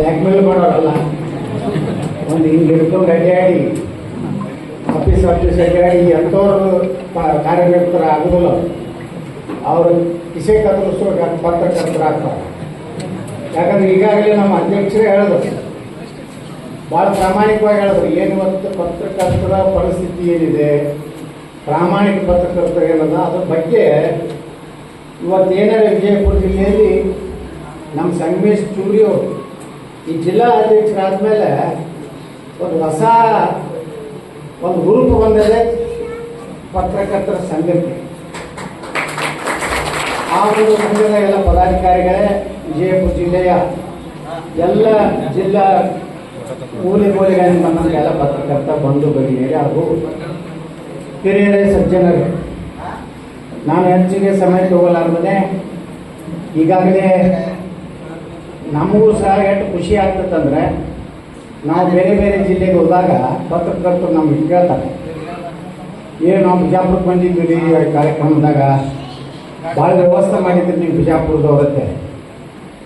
Black ಮೇಲ್ ಮಾಡೋರಲ್ಲ. ಒಂದು ಹಿಂಗೆ ಹಿಡ್ಕೊಂಡು ಅಡ್ಡಾಡಿ ಆಫೀಸ್ ಆಫೀಸ್ ಅಡ್ಡಾಡಿ ಎಂಥವ್ರು ಕಾರ್ಯಕರ್ತರ ಆಗೋದಿಲ್ಲ ಅವರು. ಕಿಸೆ ಕತ್ತರಿಸೋ ಪತ್ರಕರ್ತರ ಆಗ್ತಾರೆ. ಯಾಕಂದ್ರೆ ಈಗಾಗಲೇ ನಮ್ಮ ಅಧ್ಯಕ್ಷರೇ ಹೇಳಿದ್ರು ಭಾಳ ಪ್ರಾಮಾಣಿಕವಾಗಿ ಹೇಳಿದ್ರು ಏನು ಮತ್ತು ಪತ್ರಕರ್ತರ ಪರಿಸ್ಥಿತಿ ಏನಿದೆ, ಪ್ರಾಮಾಣಿಕ ಪತ್ರಕರ್ತರು ಏನದ, ಅದ್ರ ಬಗ್ಗೆ ಇವತ್ತು ಏನಾರ ವಿಜಯಪುರ ಜಿಲ್ಲೆಯಲ್ಲಿ ನಮ್ಮ ಸಂಗಮೇಶ್ ಚೂರಿ ಈ ಜಿಲ್ಲಾ ಅಧ್ಯಕ್ಷರಾದ್ಮೇಲೆ ಒಂದು ಹೊಸ ಒಂದು ಗುರುಪು ಬಂದಿದೆ. ಪತ್ರಕರ್ತರ ಸಂಘಕ್ಕೆ ಆ ಒಂದು ಸಂಘದ ಎಲ್ಲ ಪದಾಧಿಕಾರಿಗಳೇ, ವಿಜಯಪುರ ಜಿಲ್ಲೆಯ ಎಲ್ಲ ಜಿಲ್ಲಾ ಮೂಲೆ ಮೂಲೆಗಳಿಂದ ಬಂದಂಥ ಎಲ್ಲ ಪತ್ರಕರ್ತ ಬಂಧು ಬಗ್ಗೆ ಹಾಗೂ ಹಿರಿಯರೇ, ಸಜ್ಜನರೇ. ನಾನು ಹೆಚ್ಚಿಗೆ ಸಮಯ ತಗೊಳ್ಳಾರ್ದೇ ಈಗಾಗಲೇ ನಮಗೂ ಸಹ ಎಷ್ಟು ಖುಷಿ ಆಗ್ತದಂದ್ರೆ ನಾವು ಬೇರೆ ಬೇರೆ ಜಿಲ್ಲೆಗೆ ಹೋದಾಗ ಪತ್ರಕರ್ತರು ನಮ್ಗೆ ಕೇಳ್ತಾರೆ. ಏನು ನಾವು ಬಿಜಾಪುರಕ್ಕೆ ಬಂದಿದ್ದೀವಿ ಕಾರ್ಯಕ್ರಮದಾಗ. ಭಾಳ ವ್ಯವಸ್ಥೆ ಮಾಡಿದ್ರಿ ನೀವು ಬಿಜಾಪುರದವ್ರಂತೆ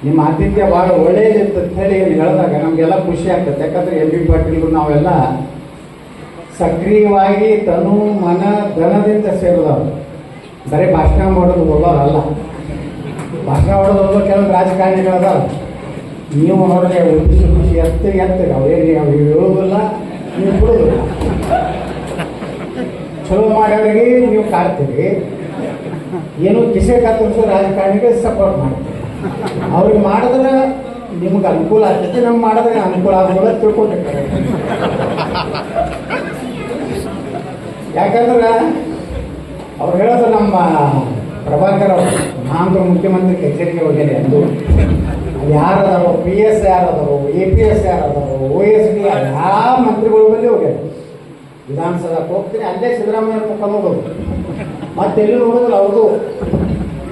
ನಿಮ್ಮ ಆತಿಥ್ಯ ಭಾಳ ಅಂತ ಹೇಳಿ ಹೇಳಿದಾಗ ನಮಗೆಲ್ಲ ಖುಷಿ ಆಗ್ತದೆ. ಯಾಕಂದ್ರೆ ಎಂ ಬಿ ಪಾಟೀಲ್ಗೂ ನಾವೆಲ್ಲ ಸಕ್ರಿಯವಾಗಿ ತನು ಮನ ಧನದಿಂದ ಸೇರಿದವರು. ಬರೀ ಭಾಷಣ ಮಾಡೋದು ಹೋಗೋರಲ್ಲ ಭಾಷಣ ಮಾಡೋದು ಹೋಗೋ ಕೆಲವು ರಾಜಕಾರಣಿಗಳದಾರ. ನೀವು ನೋಡಿದ್ರೆ ಒಂದಿಷ್ಟು ಖುಷಿ ಎತ್ತ ಎತ್ತ ಅವ್ರೇನು ಅವ್ರು ಹೇಳೋದಿಲ್ಲ, ನೀವು ಕೊಡೋದಿಲ್ಲ. ಚಲೋ ಮಾಡೋರಿಗೆ ನೀವು ಕಾಡ್ತೀರಿ ಏನು ಕಿಸೆ ಕತ್ತರಿಸೋ ರಾಜಕಾರಣಿಗೆ ಸಪೋರ್ಟ್ ಮಾಡ್ತೀರಿ. ಅವ್ರಿಗೆ ಮಾಡಿದ್ರೆ ನಿಮ್ಗೆ ಅನುಕೂಲ ಆಗ್ತೈತಿ, ನಮ್ಗೆ ಮಾಡಿದ್ರೆ ಅನುಕೂಲ ಆಗೋಲ್ಲ ತಿಳ್ಕೊಂಡಿರ್ತಾರೆ ಯಾಕಂದ್ರೆ ಅವ್ರು ಹೇಳೋದು ನಮ್ಮ ಪ್ರಭಾಕರ್ ಅವರು, ನಾನು ಮುಖ್ಯಮಂತ್ರಿ ಕಚೇರಿಗೆ ಹೋಗಿದೆ ಅಂದು. ಯಾರದಾರೋ ಪಿ ಎಸ್ ಯಾರದಾರೋ ಎ ಪಿ ಎಸ್ ಯಾರದಾರೋ ಓ ಎಸ್ ಡಿ ಯಾವ ಮಂತ್ರಿಗಳು ಬಂದು ಹೋಗ್ಯಾರ. ವಿಧಾನಸಭಾಕ್ಕೆ ಹೋಗ್ತೀನಿ, ಅಲ್ಲೇ ಸಿದ್ದರಾಮಯ್ಯ ಮುಖ ಮತ್ತೆ ಎಲ್ಲಿ ನೋಡೋದಿಲ್ಲ ಅವ್ರದ್ದು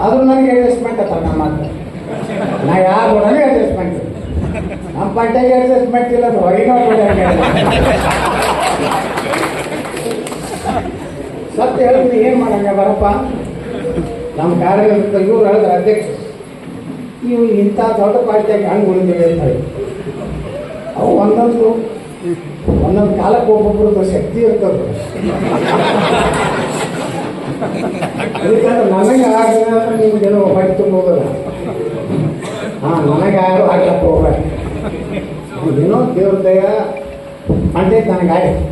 ಆದ್ರೂ ನನಗೆ ಅಡ್ಜಸ್ಟ್ಮೆಂಟ್ ಅತ್ತ ನಮ್ಮ ಮಾತು ನಾ ಯಾರು ನೋಡೋಣ ಅಡ್ಜಸ್ಟ್ಮೆಂಟ್ ನಮ್ಮ ಪಂಚಾಯತ್ ಅಡ್ಜಸ್ಟ್ಮೆಂಟ್ ಇಲ್ಲ ಅದು ಸತ್ಯ ಹೇಳ್ತೀನಿ, ಏನು ಮಾಡಂಗ, ಬರಪ್ಪ? ನಮ್ಮ ಕಾರ್ಯಕರ್ತ ಇವ್ರು ಹೇಳಿದ್ರೆ ಅಧ್ಯಕ್ಷ ನೀವು ಇಂಥ ದೊಡ್ಡ ಪಾರ್ಟಿಯಾಗಿ ಹಂಗೆ ಉಳಿದಿವೆ ಅಂತ ಹೇಳಿ. ಅವು ಒಂದೊಂದು ಒಂದೊಂದು ಕಾಲಕ್ಕೆ ಒಬ್ಬೊಬ್ಬರದ್ದು ಶಕ್ತಿ ಇರ್ತದೆ. ಅದಕ್ಕಂದ್ರೆ ನನಗೆ ಆಗಿಲ್ಲ ಅಂದ್ರೆ ನಿಮ್ಗೇನೋ ಹೊಟ್ಟೆ ತುಂಬೋದಲ್ಲ. ಹಾಂ, ನನಗೆ ಯಾರು ಆಗ್ಲಕ್ಕ ಹೋಗ್ಬೇಡ ಏನೋ ದೇವ್ರ ದಯ ಅಂತೈತೆ ನನಗೆ ಆಯ್ತು.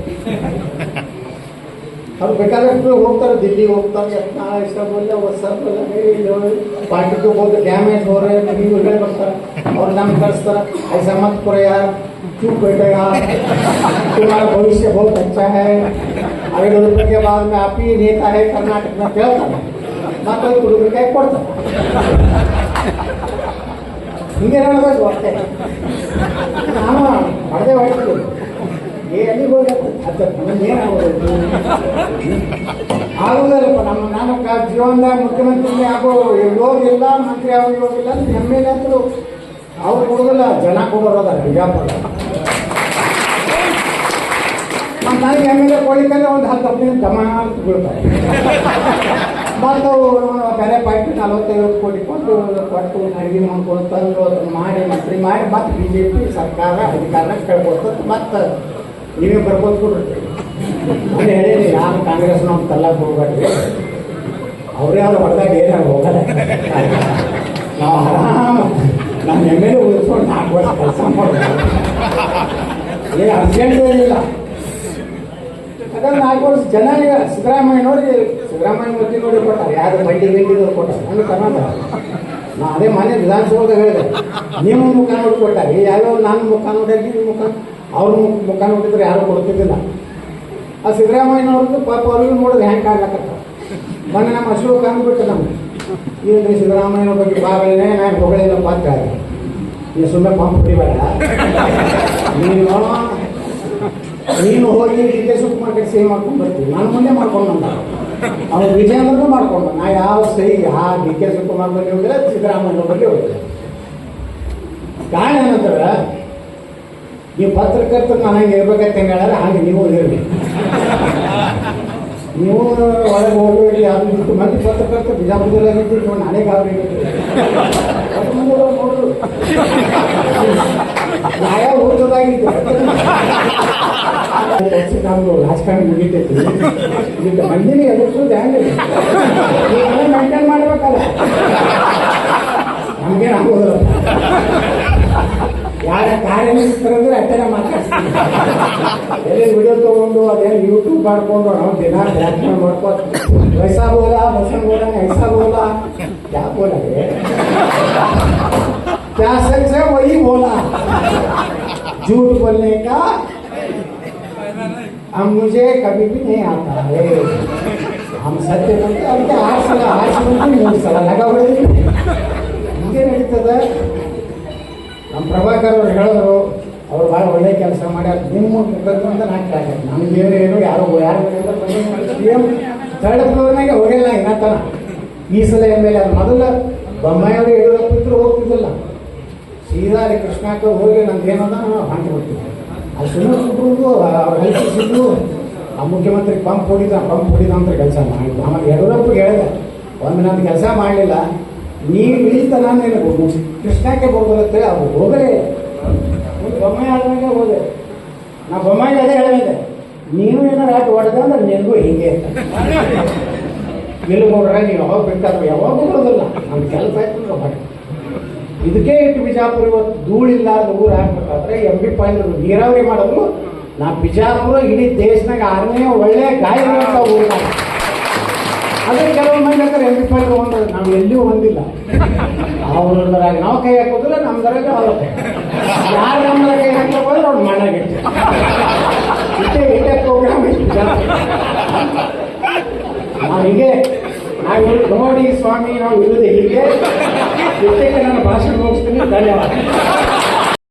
ಅವ್ರು ಬೇಕಾದಷ್ಟು ಹೋಗ್ತಾರೆ ದಿಲ್ಲಿಗೆ ಹೋಗ್ತಾರೆ ಯತ್ನ ಇಷ್ಟಬಲ್ಲ ಹೊಸಬಲ್ಲ ಪಾರ್ಟಿಗೆ ಹೋಗಿ ಡ್ಯಾಮೇಜ್ ಹೋದ್ರೆ ನೀವು ಇಲ್ಲೇ ಬರ್ತಾರೆ ಅವ್ರು ನಮ್ಗೆ ಕಳಿಸ್ತಾರೆ ऐसा मत करो यार क्यों बैठेगा तुम्हारा भविष्य बहुत अच्छा है ಐದು रुपये के बाद में आप ही नेता है कर्नाटक में ಕೇಳ್ತಾರೆ ಮತ್ತೆ ಹುಡುಗರು ಕೈ ಕೊಡ್ತಾರೆ ಹಿಂಗೆ ಹೇಳಬೇಕು ಅಷ್ಟೇ ನಾನು ಹೊಡೆದೇ ಹೊಡಿತೀವಿ ಏ ಎಲ್ಲಿಗೆ ಹೋಗಿ ಅದು ಏನಾಗೋದು ಆಗೋದಿಲ್ಲಪ್ಪ ನಮ್ಮ ನಾನು ಜೀವನದಾಗ ಮುಖ್ಯಮಂತ್ರಿ ಆಗೋ ಇಲ್ಲ ಮಂತ್ರಿ ಇರೋದಿಲ್ಲ ಅಂತ ಎಂ ಅಂತೂ ಅವ್ರು ಕೊಡೋದಿಲ್ಲ, ಜನ ಕೊಡೋರದ ಬಿಜಾಪುರ. ಮತ್ತು ನನಗೆ ಎಂ ಎಲ್ ಎ ಕೊಡ್ಲಿಕ್ಕಂದ್ರೆ ಒಂದು ಹತ್ತು ಹದಿನೈದು ದಮ ಅಂತ ಬೀಳ್ತಾರೆ. ಮತ್ತು ಬೇರೆ ಪಾರ್ಟಿ ನಲವತ್ತೈವತ್ತು ಕೋಟಿ ಕೊಟ್ಟು ಕೊಟ್ಟು ಅಡುಗೆ ಅದನ್ನ ಮಾಡಿ, ಮಂತ್ರಿ ಮಾಡಿ, ಮತ್ತೆ ಬಿ ಜೆ ಪಿ ಸರ್ಕಾರ ಅಧಿಕಾರ ಕೇಳ್ಕೊಡ್ತದೆ ಮತ್ತು ನೀವೇ ಬರ್ಬೋದು ಕೊಡ್ರಿ ನಾನು ಕಾಂಗ್ರೆಸ್ ನಾನು ತಲ್ಲಾಕ್ ಹೋಗ್ಬೇಡ್ರಿ. ಅವರೇ ಅದು ಹೊಡೆದಾಗ ಏನಾಗ ಹೋಗಲ್ಲ. ನಾವು ಆರಾಮ ನಮ್ಮ ಎಂ ಎಲ್ ಎ ಉಳಿಸ್ಕೊಂಡು ನಾಲ್ಕು ವರ್ಷ ಕೆಲಸ ಏನು ಅರ್ಜೆಂಟ್ ಏನಿಲ್ಲ. ಯಾಕಂದ್ರೆ ನಾಲ್ಕು ವರ್ಷ ಜನ ಈಗ ಸಿದ್ದರಾಮಯ್ಯ ನೋಡಿ, ಸಿದ್ದರಾಮಯ್ಯ ಮೂರ್ತಿ ನೋಡಿ ಕೊಟ್ಟಾರೆ. ಯಾರು ಬಂಡಿ ಗಿಂಡಿದವ್ರು ಕೊಟ್ಟಾರೆ? ನಾನು ಕರ್ನಾಟಕ. ನಾ ಅದೇ ಮನೆ ವಿಧಾನಸೌಧ ಹೇಳಿದೆ. ನಿಮ್ಮ ಮುಖ ನೋಡಿ ಕೊಟ್ಟಾರೆ. ಯಾರೋ ನಾನು ಮುಖ ನೋಡಿ ನಿಮ್ಮ ಮುಖ? ಅವ್ರ ಮುಖ ನೋಡಿದ್ರೆ ಯಾರು ಕೊಡ್ತಿದ್ದಿಲ್ಲ. ಆ ಸಿದ್ದರಾಮಯ್ಯನವ್ರದ್ದು ಪಾಪ ಅವ್ರಿಗೂ ನೋಡಿದ್ರೆ ಹೆಂಗೆ ಕಾಣ್ಲಕತ್ತ ಮೊನ್ನೆ ನಮ್ಮ ಅಶೋಕ ಅಂದ್ಬಿಟ್ಟು ನಮ್ಗೆ. ಇಲ್ರಿ ಸಿದ್ದರಾಮಯ್ಯನ ಬಗ್ಗೆ ಬಾಗಲೇ ನಾನು ಹೊಗಳಿಲ್ಲ ಪಾತ್ರ ನೀವು ಸುಮ್ಮನೆ ಪಂಪ್ ಹೊಡಿಬೇಡ ನೀನು ನೀನು ಹೋಗಿ ಡಿ ಕೆ ಶಿವಕುಮಾರ್ ಕಡೆ ಮಾಡ್ಕೊಂಡು ಬರ್ತೀವಿ ನಾನು ಮುಂದೆ ಮಾಡ್ಕೊಂಡು ಬಂದ. ಅವನು ವಿಜಯೇಂದ್ರನೂ ಮಾಡ್ಕೊಂಡ ನಾ ಯಾವ ಸಹಿ ಆ ಡಿ ಕೆ ಶಿವಕುಮಾರ್ ಬಗ್ಗೆ ಹೋಗಿಲ್ಲ ಸಿದ್ದರಾಮಯ್ಯ ಬಗ್ಗೆ ಹೋಗಿಲ್ಲ. ಕಾರಣ ಏನಂದ್ರೆ ನೀವು ಪತ್ರಕರ್ತರು ಮನೆಗೆ ಇರ್ಬೇಕಂತ ಹೇಳಿದ್ರೆ ಹಾಗೆ ನೀವು ಇರಲಿ ನೀವು ಒಳಗೆ ಹೋಗಬೇಡಿ, ಅದು ಬಿಟ್ಟು ಮಂದಿ ಪತ್ರಕರ್ತರು ಬಿಜಾಪುರದಲ್ಲಿ ಇದ್ದಿದ್ದು ನಾನೇ ಗಾಬರಿ ನೋಡು ನಾಯಾ ಓದೋದಾಗಿತ್ತು ನಾನು ರಾಜಕಾರಣ ಮುಗಿತೈತಿ. ಇದು ಮಂದಿನಿ ಎದುರಿಸೋದು ಹೆಂಗೆ ಮೇಂಟೈನ್ ಮಾಡ್ಬೇಕಲ್ಲ ನಮ್ಗೇನು ಆಗೋದಿಲ್ಲ. ಯಾರ ಕಾರ್ಯನಿರ್ತರಂದ್ರೆ ಅಷ್ಟೇ ಮಾತಾಡ್ತೀವಿ ಎಲ್ಲಿ ವಿಡಿಯೋ ತಗೊಂಡು ಅದೇನು ಯೂಟ್ಯೂಬ್ ಮಾಡ್ಕೊಂಡು ನಾವು ದಿನ ಧ್ಯಾನ ಮಾಡ್ಕೊಂಡು ವಯಸ್ಸಾ ಬೋಲ ಬಸನ್ ಬೋಲ ಐಸಾ ಬೋಲ क्या बोला रे क्या सच है वही बोला झूठ बोलने का हम मुझे कभी भी नहीं आता है हम ಸತ್ಯ ಬಂದು ಅದಕ್ಕೆ ಆರು ಸಲ ಆಚೆ ಬಂದು ಮೂರು ಸಲ ಲಗ ಹೇಳಿದ್ರು ಅವ್ರು ಭಾಳ ಒಳ್ಳೆ ಕೆಲಸ ಮಾಡ್ಯಾರ. ನಿಮ್ಮ ಮುಖದಿಂದ ನಾನು ಕೇಳ್ತೇನೆ ನಮ್ಗೆ ಏನು ಯಾರು ಯಾರು ಫ್ಲೋರ್ನಾಗೆ ಹೋಗಿಲ್ಲ ಇನ್ನತನ ಈ ಸಲ ಎಂ ಅದು ಮೊದಲ ಬೊಮ್ಮಾಯಿಯವರು ಯಡಿಯೂರಪ್ಪ ಇದ್ರು ಹೋಗ್ತಿದ್ದಿಲ್ಲ. ಸೀದಾ ಅಲ್ಲಿ ಕೃಷ್ಣಾಕ ಹೋಗಿ ನಂದು ಏನದ ನಾವು ಹಾಕಿ ಬಿಡ್ತೀವಿ ಅಲ್ಲಿ ಸುಮ್ಮನೆ ಸುಟ್ಟು ಅವ್ರ ಹೆಲ್ಪಿಸಿದ್ದು ಆ ಮುಖ್ಯಮಂತ್ರಿ ಪಂಪ್ ಹೊಡಿದ ಪಂಪ್ ಹೊಡಿದ ಅಂತ ಕೆಲಸ ಮಾಡಿ ಆಮೇಲೆ ಯಡಿಯೂರಪ್ಪಗೆ ಹೇಳಿದೆ, ಒಂದು ನಾನು ಕೆಲಸ ಮಾಡಲಿಲ್ಲ. ನೀನು ನಾನು ನಿನಗೆ ಕೃಷ್ಣಕ್ಕೆ ಹೋಗೋದತ್ತೆ ಅವ್ರು ಹೋಗಲೇ ಬೊಮ್ಮಾಯಿ ಆದ್ಮೇಲೆ ಹೋದೆ. ನಾ ಬೊಮ್ಮಾಯಿ ಅದೇ ಹೇಳಿದೆ. ನೀನು ಏನಾರು ಆಟ ಹೊಡೆದ ಅಂದ್ರೆ ನಿನಗೂ ಹಿಂಗೆ. ಇಲ್ಲಿ ನೋಡ್ರೆ ನೀವು ಯಾವಾಗ ಬೇಕಾದ್ರೆ ಯಾವಾಗ ಬರೋದಿಲ್ಲ. ನಮ್ಮ ಕೆಲಸ ಆಯ್ತು ಮಾಡಿ ಇದಕ್ಕೆ ಇಟ್ಟು ಬಿಜಾಪುರ ಇವತ್ತು ಧೂಳಿಲ್ಲಾರ್ದ ಊರು ಹಾಕ್ಬೇಕಾದ್ರೆ ಎಂ ಬಿ ಪಾಯಿಂಟ್ ನೀರಾವರಿ ಮಾಡೋದು. ನಾ ಬಿಜಾಪುರ ಇಡೀ ದೇಶನಾಗ ಆರನೇ ಒಳ್ಳೆ ಗಾಯ ಊರು ಅದೇ ಕೆಲವು ಮಂದಿ ಹಾಕ್ತಾರೆ ಎಂ ಪಾಯಿಂಟ್ ಒಂದು ನಾವು ಎಲ್ಲಿಯೂ ಹೊಂದಿಲ್ಲ ಅವ್ರದ್ರಾಗ ನಾವು ಕೈ ಹಾಕೋದಿಲ್ಲ ನಮ್ದ್ರಾಗ ಅವ್ರ ಯಾರು ನಮ್ಮ ಕೈ ಹಾಕೋದ್ರೆ ಅವ್ರು ಮಣ್ಣಾಗೆ ಇಷ್ಟೇ ಪ್ರೋಗ್ರಾಮ್ ನಾವು ಹೀಗೆ, ನಾವು ನೋಡಿ ಸ್ವಾಮಿ, ನಾವು ಇರುವುದು ಹೀಗೆ. ಜೊತೆಗೆ ನಾನು ಭಾಷಣ ಮುಗಿಸ್ತೀನಿ, ಧನ್ಯವಾದ.